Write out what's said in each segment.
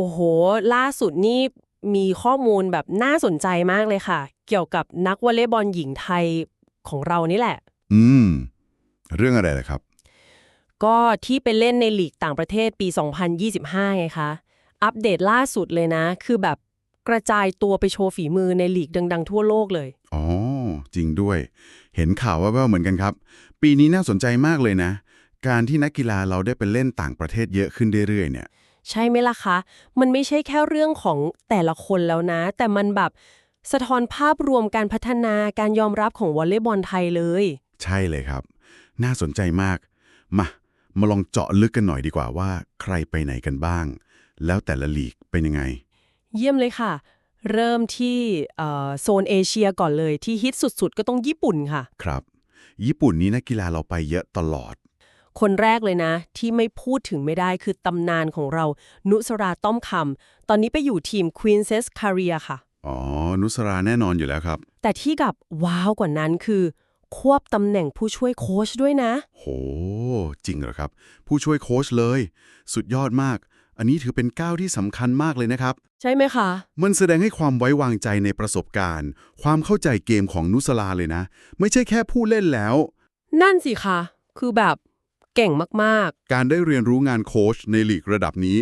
โอ้โห ล่าสุดนี่มีข้อมูลแบบน่าสนใจมากเลยค่ะ เกี่ยวกับนักวอลเลย์บอลหญิงไทยของเรานี่แหละ อืม เรื่องอะไรล่ะครับ ก็ที่ไปเล่นในลีกต่างประเทศปี 2025 ไงคะ อัปเดตล่าสุดเลยนะ คือแบบกระจายตัวไปโชว์ฝีมือในลีกดัง ๆ ทั่วโลกเลย อ๋อ จริงด้วย เห็นข่าวว่าเหมือนกันครับ ปีนี้น่าสนใจมากเลยนะ การที่นักกีฬาเราได้ไปเล่นต่างประเทศเยอะขึ้นเรื่อยๆเนี่ย ใช่ไหมล่ะคะ มันไม่ใช่แค่เรื่องของแต่ละคนแล้วนะ แต่มันแบบสะท้อนภาพรวมการพัฒนาการยอมรับของวอลเลย์บอลไทยเลย ใช่เลยครับ น่าสนใจมาก มา มาลองเจาะลึกกันหน่อยดีกว่าว่า ใครไปไหนกันบ้าง แล้วแต่ละลีกเป็นยังไง เยี่ยมเลยค่ะ เริ่มที่เอ่อโซนเอเชียก่อนเลยที่ฮิตสุดๆ ก็ต้องญี่ปุ่นค่ะ ครับ ญี่ปุ่นนี้นักกีฬาเราไปเยอะตลอด คนแรกเลยนะ ที่ไม่พูดถึงไม่ได้คือตำนานของเรา นุสราต้อมคำ ตอนนี้ไปอยู่ทีม Queen's Career ค่ะ อ๋อ นุสราแน่นอนอยู่แล้วครับ แต่ที่กับว้าวกว่านั้นคือ ควบตำแหน่งผู้ช่วยโค้ชด้วยนะ โห จริงเหรอครับ ผู้ช่วยโค้ชเลย สุดยอดมาก อันนี้ถือเป็นก้าวที่สำคัญมากเลยนะครับ ใช่ไหมคะ มันแสดงให้ความไว้วางใจในประสบการณ์ ความเข้าใจเกมของนุสลาเลยนะ ไม่ใช่แค่ผู้เล่นแล้ว นั่นสิคะ คือแบบ เก่งมากการได้เรียนรู้งานโค้ชในลีกระดับนี้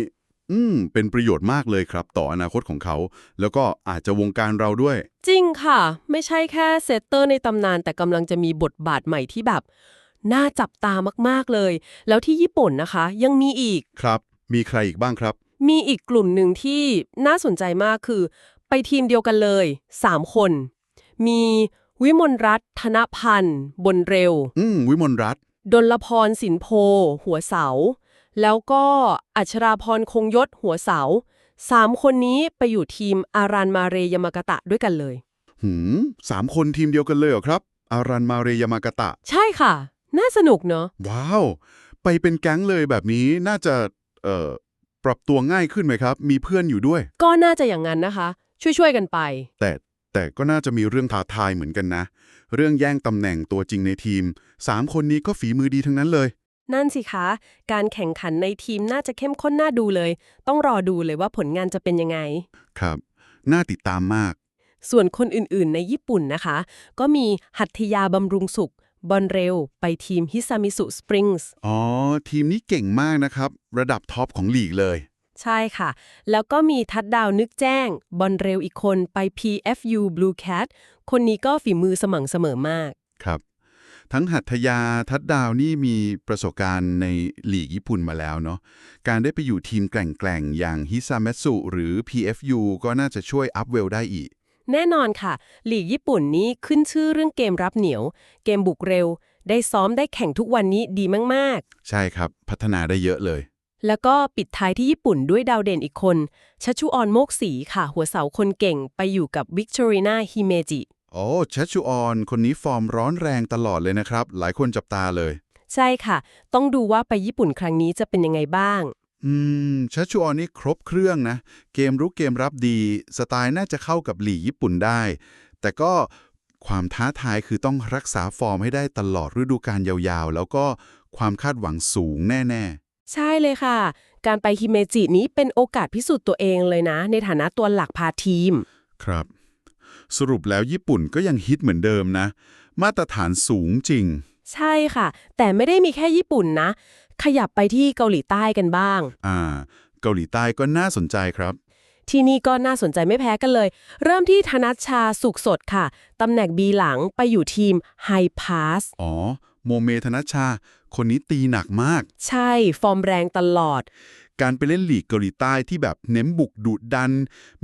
อืม เป็นประโยชน์มากเลยครับ ต่ออนาคตของเขา แล้วก็อาจจะวงการเราด้วยๆจริงค่ะ ไม่ใช่แค่เซตเตอร์ในตำนาน แต่กำลังจะมีบทบาทใหม่ที่แบบ น่าจับตามากๆเลย แล้วที่ญี่ปุ่นนะคะ ยังมีอีก ครับ มีใครอีกบ้างครับ มีอีกกลุ่มหนึ่งที่น่าสนใจมากคือ ไปทีมเดียวกันเลย 3 คน มีวิมลรัตน์ธนพันธ์ บนเร็ว อืม วิมลรัตน์ ดลพรสินโพ หัวเสา แล้วก็อัชราพรคงยศหัวเสาสามคนนี้ไปอยู่ทีมอารันมาเรยามากะตะด้วยกันเลย หืมสามคนทีมเดียวกันเลยเหรอครับ อารันมาเรยามากะตะ ใช่ค่ะ น่าสนุกเนอะว้าว ไปเป็นแก๊งเลยแบบนี้น่าจะเอ่อปรับตัวง่ายขึ้นไหมครับ มีเพื่อนอยู่ด้วย ก็น่าจะอย่างนั้นนะคะ ช่วยๆกันไป แต่ แต่ก็น่าจะมีเรื่องท้าทายเหมือนกันนะ เรื่องแย่งตำแหน่งตัวจริงในทีมสามคนนี้ก็ฝีมือดีทั้งนั้นเลย นั่นสิคะ การแข่งขันในทีมน่าจะเข้มข้นน่าดูเลย ต้องรอดูเลยว่าผลงานจะเป็นยังไง ครับ น่าติดตามมาก ส่วนคนอื่นๆ ในญี่ปุ่นนะคะ ก็มีหัตถยาบำรุงสุข บอลเร็ว ไปทีมฮิซามิสุสปริงส์ อ๋อ ทีมนี้เก่งมากนะครับ ระดับท็อปของลีกเลย ใช่ค่ะ แล้วก็มีทัดดาวนึกแจ้ง บอลเร็วอีกคนไป PFU Blue Cat คนนี้ก็ฝีมือสม่ำเสมอมาก ครับ ทั้งหัตถยาทัดดาวนี่มีประสบการณ์ในลีกญี่ปุ่นมาแล้วเนาะ การได้ไปอยู่ทีมแกร่งๆ อย่างฮิซาเมสุหรือ PFU ก็น่าจะช่วยอัพเวลได้อีก แน่นอนค่ะลีกญี่ปุ่นนี้ขึ้นชื่อเรื่องเกมรับเหนียว เกมบุกเร็ว ได้ซ้อมได้แข่งทุกวันนี้ดีมากใช่ครับ พัฒนาได้เยอะเลยๆ แล้วก็ปิดท้ายที่ญี่ปุ่นด้วยดาวเด่นอีกคนชัชชุออนโมกศรีค่ะ หัวเสาคนเก่งไปอยู่กับวิกตอรีนาฮิเมจิโอ้เชชชูออนคนนี้ฟอร์มร้อนแรงตลอดเลยนะครับ หลายคนจับตาเลย ใช่ค่ะ ต้องดูว่าไปญี่ปุ่นครั้งนี้จะเป็นยังไงบ้าง อืมเชชชูออนนี่ครบเครื่องนะ เกมรุกเกมรับดี สไตล์น่าจะเข้ากับลีกญี่ปุ่นได้ แต่ก็ความท้าทายคือต้องรักษาฟอร์มให้ได้ตลอดฤดูกาลยาวๆ แล้วก็ความคาดหวังสูงแน่ ใช่เลยค่ะ การไปฮิเมจินี้เป็นโอกาสพิสูจน์ตัวเองเลยนะ ในฐานะตัวหลักพาทีมๆครับ สรุปแล้วญี่ปุ่นก็ยังฮิตเหมือนเดิมนะ มาตรฐานสูงจริง ใช่ค่ะ แต่ไม่ได้มีแค่ญี่ปุ่นนะ ขยับไปที่เกาหลีใต้กันบ้าง อ่า เกาหลีใต้ก็น่าสนใจครับ ที่นี่ก็น่าสนใจไม่แพ้กันเลย เริ่มที่ธนัชชาสุขสดค่ะตำแหน่งบีหลังไปอยู่ทีมไฮพาสอ๋อ โมเมธนชชา คนนี้ตีหนักมาก ใช่ ฟอร์มแรงตลอด การไปเล่นลีกเกาหลีใต้ที่แบบเน้นบุกดุดัน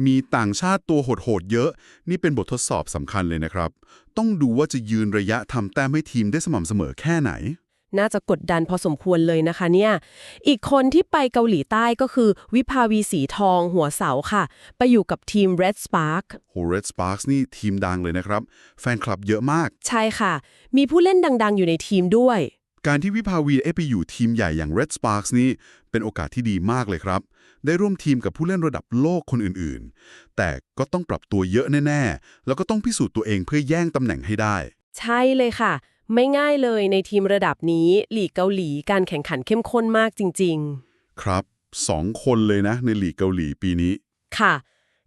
มีต่างชาติตัวโหดๆเยอะ นี่เป็นบททดสอบสำคัญเลยนะครับ ต้องดูว่าจะยืนระยะทำแต้มให้ทีมได้สม่ำเสมอแค่ไหน น่าจะกดดันพอสมควรเลยนะคะเนี่ย อีกคนที่ไปเกาหลีใต้ก็คือวิภาวีสีทองหัวเสาค่ะ ไปอยู่กับทีม Red Spark โห Red Sparks นี่ทีมดังเลยนะครับ แฟนคลับเยอะมาก ใช่ค่ะ มีผู้เล่นดังๆ อยู่ในทีมด้วย การที่วิภาวีได้ไปอยู่ทีมใหญ่อย่าง Red Sparks นี่เป็นโอกาสที่ดีมากเลยครับ ได้ร่วมทีมกับผู้เล่นระดับโลกคนอื่นๆ แต่ก็ต้องปรับตัวเยอะแน่ ๆ แล้วก็ต้องพิสูจน์ตัวเองเพื่อแย่งตำแหน่งให้ได้ ใช่เลยค่ะ ไม่ง่ายเลยในทีมระดับนี้ลีกเกาหลีการแข่งขันเข้มข้นมากจริงครับ2คนเลยนะในลีกเกาหลีปีนี้ ค่ะ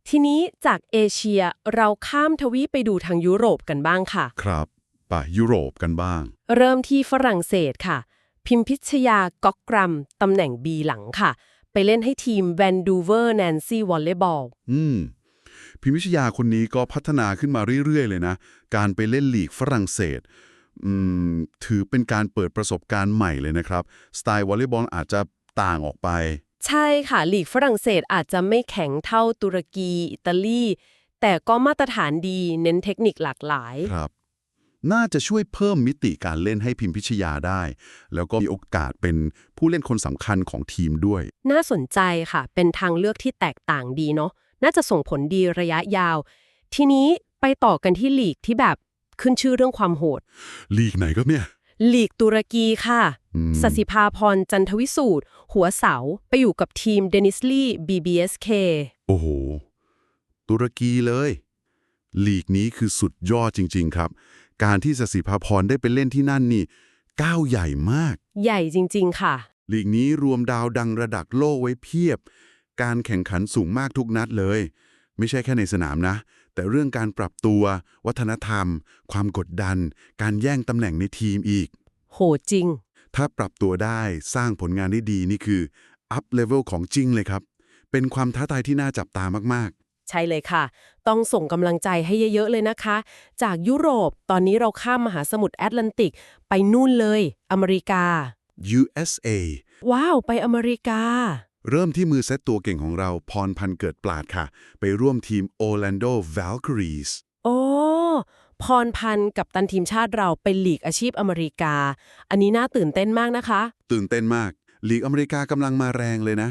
ทีนี้จากเอเชียเราข้ามทวีปไปดูทางยุโรปกันบ้างค่ะ ครับ ไปยุโรปกันบ้าง เริ่มที่ฝรั่งเศสค่ะ พิมพิชยาก๊อกกรัมตำแหน่ง B หลังค่ะ ไปเล่นให้ทีมแวนดูเวอร์แนนซี่วอลเลย์บอลอืมพิมพิชยาคนนี้ก็พัฒนาขึ้นมาเรื่อย ๆ เลยนะ การไปเล่นลีกฝรั่งเศสอืมถือเป็นการเปิดประสบการณ์ใหม่เลยนะครับ สไตล์วอลเลย์บอลอาจจะต่างออกไป ใช่ค่ะลีกฝรั่งเศสอาจจะไม่แข็งเท่าตุรกี อิตาลี แต่ก็มาตรฐานดีเน้นเทคนิคหลากหลายครับ น่าจะช่วยเพิ่มมิติการเล่นให้พิมพิชยาได้ แล้วก็มีโอกาสเป็นผู้เล่นคนสำคัญของทีมด้วย น่าสนใจค่ะ เป็นทางเลือกที่แตกต่างดีเนาะน่าจะส่งผลดีระยะยาว ทีนี้ไปต่อกันที่ลีกที่แบบขึ้นชื่อเรื่องความโหด ลีกไหนก็เนี่ย ลีกตุรกีค่ะอืมสสิภาพรจันทวิสูตร หัวเสาไปอยู่กับทีมเดนิสลี BBSK โอ้โห ตุรกีเลย ลีกนี้คือสุดยอดจริง ๆ ครับ การที่สสิภาพรได้ไปเล่นที่นั่นนี่ก้าวใหญ่มาก ใหญ่จริง ๆ ค่ะ ลีกนี้รวมดาวดังระดับโลกไว้เพียบ การแข่งขันสูงมากทุกนัดเลย ไม่ใช่แค่ในสนามนะ แต่เรื่องการปรับตัว วัฒนธรรม ความกดดัน การแย่งตำแหน่งในทีมอีก โหจริง ถ้าปรับตัวได้สร้างผลงานได้ดีนี่คืออัพเลเวลของจริงเลยครับ เป็นความท้าทายที่น่าจับตามาก ใช่เลยค่ะ ต้องส่งกำลังใจให้เยอะๆเลยนะคะ จากยุโรปตอนนี้เราข้ามมหาสมุทรแอตแลนติก ไปนู่นเลย อเมริกาๆ USA ว้าว ไปอเมริกา เริ่มที่มือเซตตัวเก่งของเราพรพันธ์เกิดปราดค่ะ ไปร่วมทีม Orlando Valkyries โอ้พรพันธ์กับตันทีมชาติเราไปลีกอาชีพอเมริกา อันนี้น่าตื่นเต้นมากนะคะ ตื่นเต้นมาก ลีกอเมริกากำลังมาแรงเลยนะ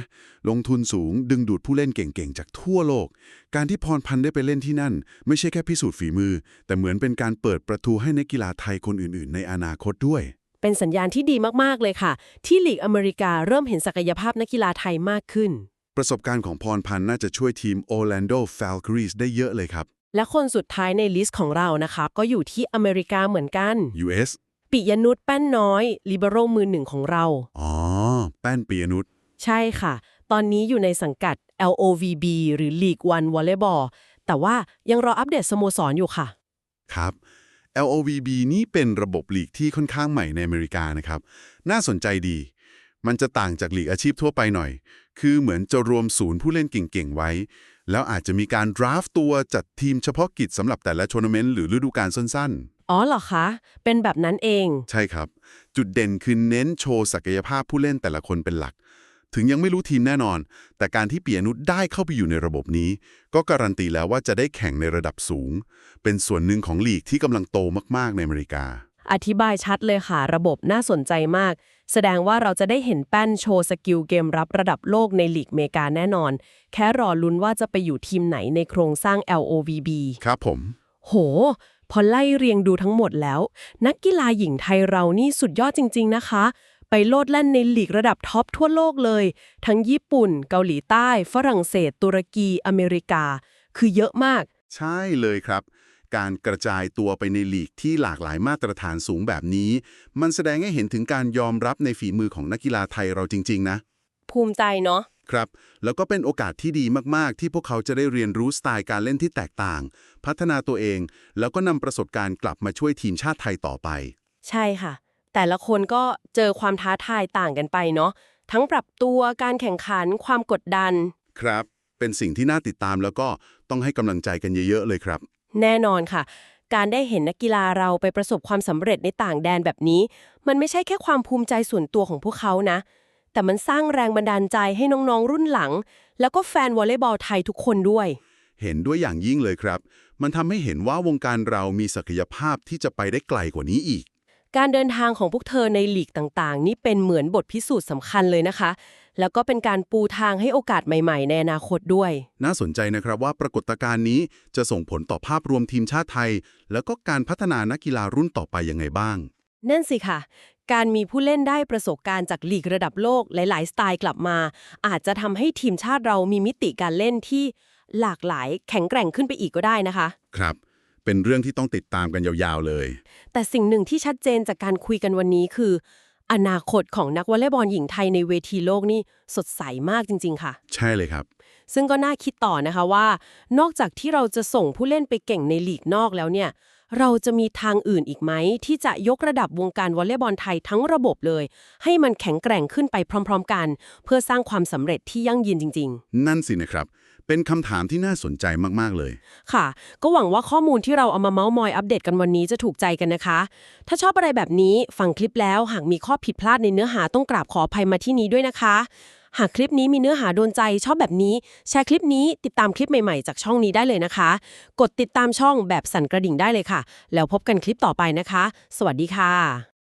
ลงทุนสูงดึงดูดผู้เล่นเก่งๆ จากทั่วโลก การที่พรพันธ์ได้ไปเล่นที่นั่น ไม่ใช่แค่พิสูจน์ฝีมือ แต่เหมือนเป็นการเปิดประตูให้นักกีฬาไทยคนอื่นๆ ในอนาคตด้วย เป็นสัญญาณที่ดีมากๆเลยค่ะ ที่ลีกอเมริกาเริ่มเห็นศักยภาพนักกีฬาไทยมากขึ้น ประสบการณ์ของพรพันธ์น่าจะช่วยทีม Orlando Valkyries ได้เยอะเลยครับ และคนสุดท้ายในลิสต์ของเรานะคะก็อยู่ที่อเมริกาเหมือนกัน US ปิยนุชแป้นน้อยลิเบโรมือหนึ่งของเรา อ๋อแป้นปียนุชใช่ค่ะ ตอนนี้อยู่ในสังกัด LOVB หรือ League One Volleyball แต่ว่ายังรออัปเดตสโมสรอยู่ค่ะ ครับ LOVB นี้เป็นระบบลีกที่ค่อนข้างใหม่ในอเมริกานะครับ น่าสนใจดี มันจะต่างจากลีกอาชีพทั่วไปหน่อย คือเหมือนจะรวมศูนย์ผู้เล่นเก่งๆไว้ แล้วอาจจะมีการดราฟต์ตัวจัดทีมเฉพาะกิจสำหรับแต่ละทัวร์นาเมนต์หรือฤดูกาลสั้น อ๋อเหรอคะ เป็นแบบนั้นเองๆใช่ครับ จุดเด่นคือเน้นโชว์ศักยภาพผู้เล่นแต่ละคนเป็นหลัก ถึงยังไม่รู้ทีมแน่นอน แต่การที่เปียนุชได้เข้าไปอยู่ในระบบนี้ ก็การันตีแล้วว่าจะได้แข่งในระดับสูง เป็นส่วนหนึ่งของลีกที่กำลังโตมากๆในอเมริกา อธิบายชัดเลยค่ะ ระบบน่าสนใจมาก แสดงว่าเราจะได้เห็นแป้นโชว์สกิลเกมรับระดับโลกในลีกเมกาแน่นอน แค่รอลุ้นว่าจะไปอยู่ทีมไหนในโครงสร้าง LOVB ครับผม โห พอไล่เรียงดูทั้งหมดแล้ว นักกีฬาหญิงไทยเรานี่สุดยอดจริง ๆ นะคะ ไปโลดแล่นในลีกระดับท็อปทั่วโลกเลย ทั้งญี่ปุ่น เกาหลีใต้ ฝรั่งเศส ตุรกี อเมริกา คือเยอะมาก ใช่เลยครับ การกระจายตัวไปในลีกที่หลากหลายมาตรฐานสูงแบบนี้ มันแสดงให้เห็นถึงการยอมรับในฝีมือของนักกีฬาไทยเราจริง ๆ นะ ภูมิใจเนาะ ครับ แล้วก็เป็นโอกาสที่ดีมาก ๆ ที่พวกเขาจะได้เรียนรู้สไตล์การเล่นที่แตกต่าง พัฒนาตัวเอง แล้วก็นำประสบการณ์กลับมาช่วยทีมชาติไทยต่อไป ใช่ค่ะ แต่ละคนก็เจอความท้าทายต่างกันไปเนาะ ทั้งปรับตัว การแข่งขัน ความกดดัน ครับ เป็นสิ่งที่น่าติดตามแล้วก็ต้องให้กำลังใจกันเยอะ ๆ เลยครับ แน่นอนค่ะ การได้เห็นนักกีฬาเราไปประสบความสำเร็จในต่างแดนแบบนี้ มันไม่ใช่แค่ความภูมิใจส่วนตัวของพวกเขานะ แต่มันสร้างแรงบันดาลใจให้น้องๆรุ่นหลัง แล้วก็แฟนวอลเลย์บอลไทยทุกคนด้วย เห็นด้วยอย่างยิ่งเลยครับ มันทำให้เห็นว่าวงการเรามีศักยภาพที่จะไปได้ไกลกว่านี้อีก การเดินทางของพวกเธอในลีกต่างๆ นี่เป็นเหมือนบทพิสูจน์สำคัญเลยนะคะ แล้วก็เป็นการปูทางให้โอกาสใหม่ๆ ในอนาคตด้วย น่าสนใจนะครับว่าปรากฏการณ์นี้จะส่งผลต่อภาพรวมทีมชาติไทย แล้วก็การพัฒนานักกีฬารุ่นต่อไปยังไงบ้าง นั่นสิค่ะ การมีผู้เล่นได้ประสบการณ์จากลีกระดับโลกหลาย ๆ สไตล์กลับมา อาจจะทำให้ทีมชาติเรามีมิติการเล่นที่หลากหลายแข็งแกร่งขึ้นไปอีกก็ได้นะคะ ครับ เป็นเรื่องที่ต้องติดตามกันยาวๆเลย แต่สิ่งหนึ่งที่ชัดเจนจากการคุยกันวันนี้คือ อนาคตของนักวอลเลย์บอลหญิงไทยในเวทีโลกนี่สดใสมากจริง ๆ ค่ะ ใช่เลยครับ ซึ่งก็น่าคิดต่อนะคะว่า นอกจากที่เราจะส่งผู้เล่นไปเก่งในลีกนอกแล้วเนี่ย เราจะมีทางอื่นอีกไหม ที่จะยกระดับวงการวอลเลย์บอลไทยทั้งระบบเลย ให้มันแข็งแกร่งขึ้นไปพร้อม ๆ กัน เพื่อสร้างความสำเร็จที่ยั่งยืนจริงนั่นสินะครับ เป็นคำถามที่น่าสนใจมากๆเลยๆค่ะ ก็หวังว่าข้อมูลที่เราเอามาเมาส์มอยอัปเดตกันวันนี้จะถูกใจกันนะคะ ถ้าชอบอะไรแบบนี้ฟังคลิปแล้วหากมีข้อผิดพลาดในเนื้อหาต้องกราบขออภัยมาที่นี้ด้วยนะคะ หากคลิปนี้มีเนื้อหาโดนใจชอบแบบนี้ แชร์คลิปนี้ติดตามคลิปใหม่ๆ จากช่องนี้ได้เลยนะคะ กดติดตามช่องแบบสั่นกระดิ่งได้เลยค่ะ แล้วพบกันคลิปต่อไปนะคะ สวัสดีค่ะ